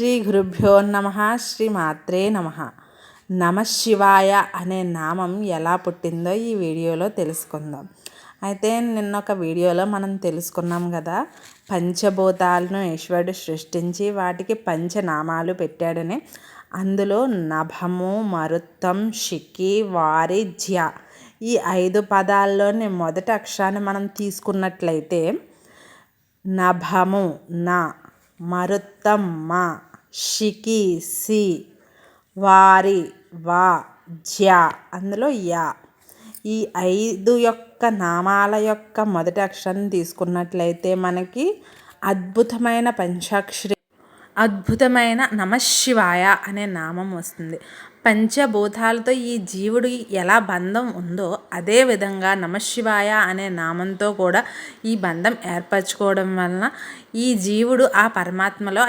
శ్రీ గురుభ్యో నమ శ్రీ మాత్రే నమ నమశివాయ అనే నామం ఎలా పుట్టిందో ఈ వీడియోలో తెలుసుకుందాం. అయితే నిన్న ఒక వీడియోలో మనం తెలుసుకున్నాం కదా పంచభూతాలను ఈశ్వరుడు సృష్టించి వాటికి పంచనామాలు పెట్టాడని. అందులో నభము మరుత్తం షికి వారి జ్య ఈ ఐదు పదాల్లోని మొదటి అక్షరాన్ని మనం తీసుకున్నట్లయితే నభము నా మా షికి సి వారి వా జ్య అందులో యా. ఈ ఐదు యొక్క నామాల యొక్క మొదటి అక్షరం తీసుకున్నట్లయితే మనకి అద్భుతమైన పంచాక్షరి అద్భుతమైన నమశివాయ అనే నామం వస్తుంది. పంచభూతాలతో ఈ జీవుడు ఎలా బంధం ఉందో అదే విధంగా నమశివాయ అనే నామంతో కూడా ఈ బంధం ఏర్పరచుకోవడం వలన ఈ జీవుడు ఆ పరమాత్మలో